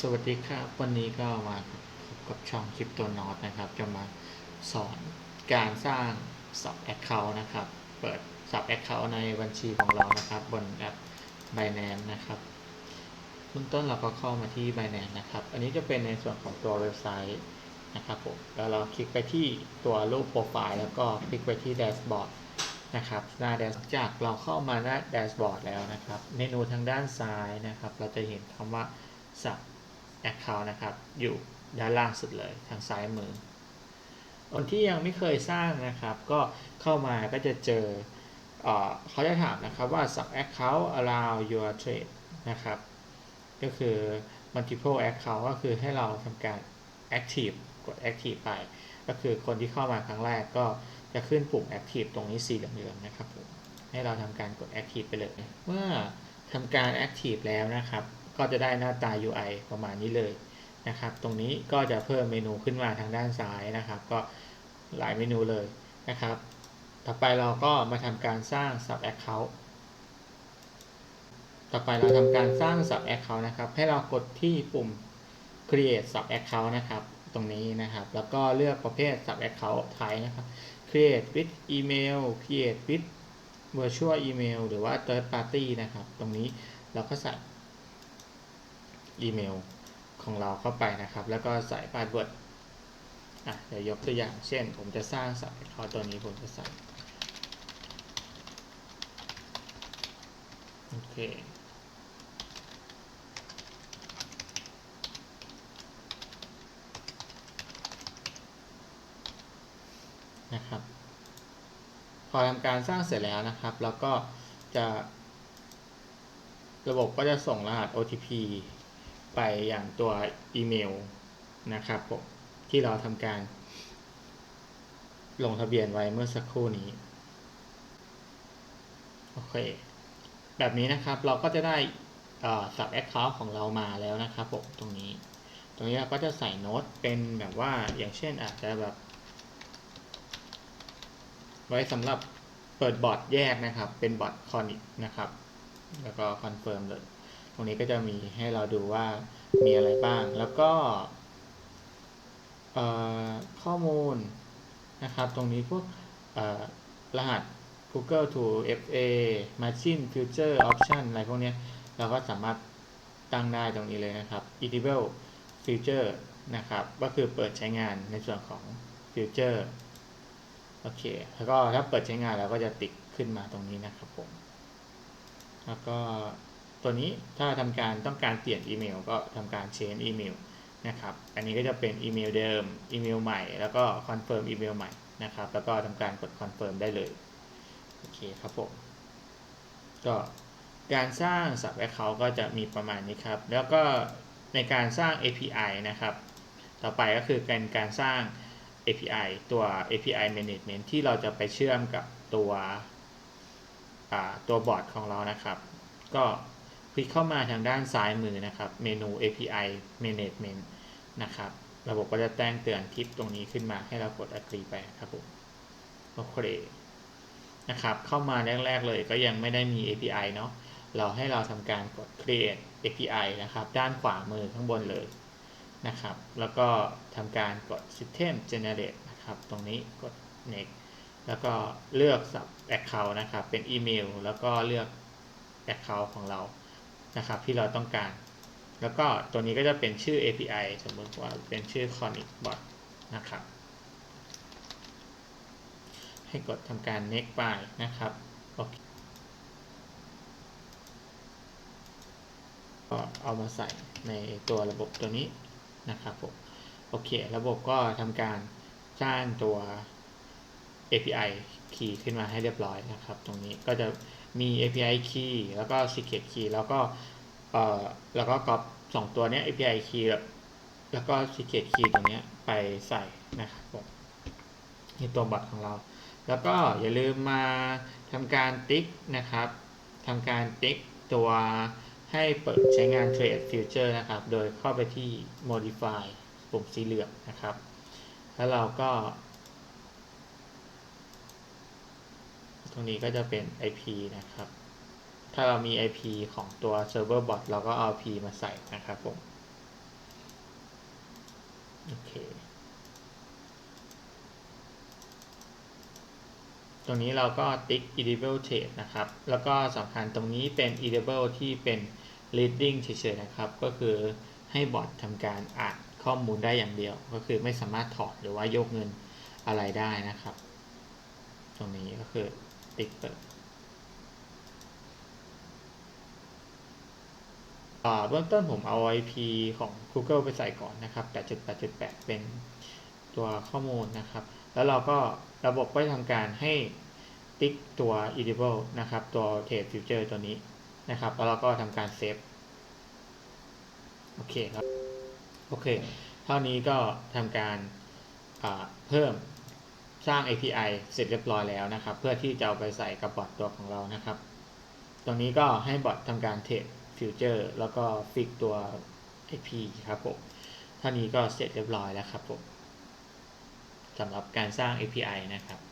สวัสดีครับ วันนี้ก็มาพบกับช่องคลิปตัวนอตนะครับ จะมาสอนการสร้าง sub account นะครับ เปิด sub account ในบัญชีของเรานะครับ บนแอป Binance นะครับเบื้องต้นเราก็เข้ามาที่ Binance นะครับ อันนี้จะเป็นในส่วนของตัวเว็บไซต์นะครับผมแล้วเราคลิกไปที่ตัวรูปโปรไฟล์แล้วก็คลิกไปที่แดชบอร์ดนะครับหน้าแดชจากเราเข้ามาหน้าแดชบอร์ดแล้วนะครับ เมนูทางด้านซ้ายนะครับ เราจะเห็นคำว่า sub account นะครับ อยู่ด้านล่างสุดเลยทางซ้ายมือคนที่ยังไม่เคยสร้างนะครับ ก็เข้ามาก็จะเจอเอเขาจะถามนะครับว่า sub account allow your trade นะครับ ก็คือ multiple account ก็คือให้เราทำการ active กด active ไป ก็คือคนที่เข้ามาครั้งแรกก็จะขึ้นปุ่ม active ตรงนี้สีเหลืองๆนะครับผมให้เราทำการกด active ไปเลย เมื่อทำการ active แล้วนะครับ ก็จะได้หน้าตา UI ประมาณนี้เลยนะครับ ตรงนี้ก็จะเพิ่มเมนูขึ้นมาทางด้านซ้ายนะครับ ก็หลายเมนูเลยนะครับ ต่อไปเราก็มาทำการสร้าง sub account ต่อไปเราทำการสร้าง sub account นะครับ ให้เรากดที่ปุ่ม create sub account นะครับ ตรงนี้นะครับ แล้วก็เลือกประเภท sub account type นะครับ create with email create with virtual email หรือว่า third party นะครับ ตรงนี้เราก็ใส่ อีเมลของเราเข้าไปนะครับ แล้วก็ใส่พาสเวิร์ดอะเดี๋ยวยกตัวอย่างเช่น ผมจะสร้างสับคอตัวนี้ผมจะใส่โอเคนะครับ พอทำการสร้างเสร็จแล้วนะครับแล้วก็จะ ระบบก็จะส่งรหัส OTP ไปอย่างตัวอีเมลนะครับผมที่เราทำการ ลงทะเบียนไว้เมื่อสักครู่นี้ โอเค แบบนี้นะครับเราก็จะได้สับแอคเคาท์ของเรามาแล้วนะครับผมตรงนี้ ตรงนี้เราก็จะใส่โน้ตเป็นแบบว่าอย่างเช่นอาจจะแบบ ไว้สำหรับเปิดบอร์ดแยกนะครับ เป็นบอร์ดคอนิกนะครับ แล้วก็คอนเฟิร์มเลย ตรงนี้ก็จะมีให้เราดูว่ามีอะไรบ้าง แล้วก็ข้อมูลนะครับ ตรงนี้พวกรหัส Google to FA Machine Future Option อะไรพวกนี้เราก็สามารถตั้งได้ตรงนี้เลยนะครับ Enable Future นะครับ ก็คือเปิดใช้งานในส่วนของ Future โอเค แล้วก็ถ้าเปิดใช้งานเราก็จะติดขึ้นมาตรงนี้นะครับผม แล้วก็ ตัวนี้ถ้าทำการต้องการเปลี่ยนอีเมลก็ทำการ change อีเมลนะครับ อันนี้ก็จะเป็นอีเมลเดิม อีเมลใหม่ แล้วก็คอนเฟิร์มอีเมลใหม่นะครับ แล้วก็ทำการกดคอนเฟิร์มได้เลย โอเคครับผม ก็การสร้าง sub account ก็จะมีประมาณนี้ครับ แล้วก็ในการสร้าง API นะครับ ต่อไปก็คือการการสร้าง API ตัว API management ที่เราจะไปเชื่อมกับตัวตัวบอร์ดของเรานะครับ ก็ คลิกเข้ามาทางด้านซ้ายมือนะครับ เมนู API management นะครับ ระบบก็จะแจ้งเตือนทิปตรงนี้ขึ้นมาให้เรากด agree ไปครับผมโอเคนะครับ เข้ามาแรก ๆ เลยก็ยังไม่ได้มี API เนาะเราให้เราทำการกด create API นะครับ ด้านขวามือข้างบนเลยนะครับ แล้วก็ทำการกด system generate นะครับ ตรงนี้กด next แล้วก็เลือก sub account นะครับ เป็นอีเมล แล้วก็เลือก account ของเรา นะครับที่เราต้องการ แล้วก็ตัวนี้ก็จะเป็นชื่อ API สมมติว่าเป็นชื่อ Conic Bot นะครับ ให้กดทำการ next ไปนะครับโอเคก็เอามาใส่ในตัวระบบตัวนี้นะครับผมโอเค ระบบก็ทำการสร้างตัว API key ขึ้นมาให้เรียบร้อยนะครับ ตรงนี้ก็จะ มี API key แล้วก็ secret key แล้วก็เอ่อแล้วก็ก๊อปสองตัวนี้ API key แล้วก็ secret key ตรงนี้ไปใส่นะครับผมในตัวบอทของเรา แล้วก็อย่าลืมมาทำการติ๊กนะครับทำการติ๊กตัวให้เปิดใช้งาน Trade Future นะครับ โดยเข้าไปที่ Modify ปุ่มสีเหลืองนะครับ แล้วเราก็ ตรงนี้ก็จะเป็น IP นะครับ ถ้าเรามี IP ของตัว Server Bot เราก็เอา IP มาใส่นะครับผม โอเค ตรงนี้เราก็ติ๊ก edible trade นะครับ แล้วก็สำคัญตรงนี้เป็น edible ที่เป็น reading เฉยๆนะครับ ก็คือให้บอททำการอ่านข้อมูลได้อย่างเดียว ก็คือไม่สามารถถอดหรือว่าโยกเงินอะไรได้นะครับ ตรงนี้ก็คือ ติ๊กเปิดอ่าเบื้องต้นผมเอา IP ของ Google ไปใส่ก่อนนะครับ 8.8.8 เป็นตัวข้อมูลนะครับ แล้วเราก็ระบบก็ทำการให้ติ๊กตัว edible นะครับ ตัว trade future ตัวนี้นะครับ แล้วเราก็ทำการเซฟ โอเคครับ โอเค เท่านี้ก็ทำการเพิ่ม สร้าง API เสร็จเรียบร้อยแล้วนะครับ เพื่อที่จะเอาไปใส่กับบอทตัวของเรานะครับ ตรงนี้ก็ให้บอททำการเทรดฟิวเจอร์แล้วก็ฟิกตัว IP ครับผมเท่านี้ก็เสร็จเรียบร้อยแล้วครับผมสำหรับการสร้าง API นะครับ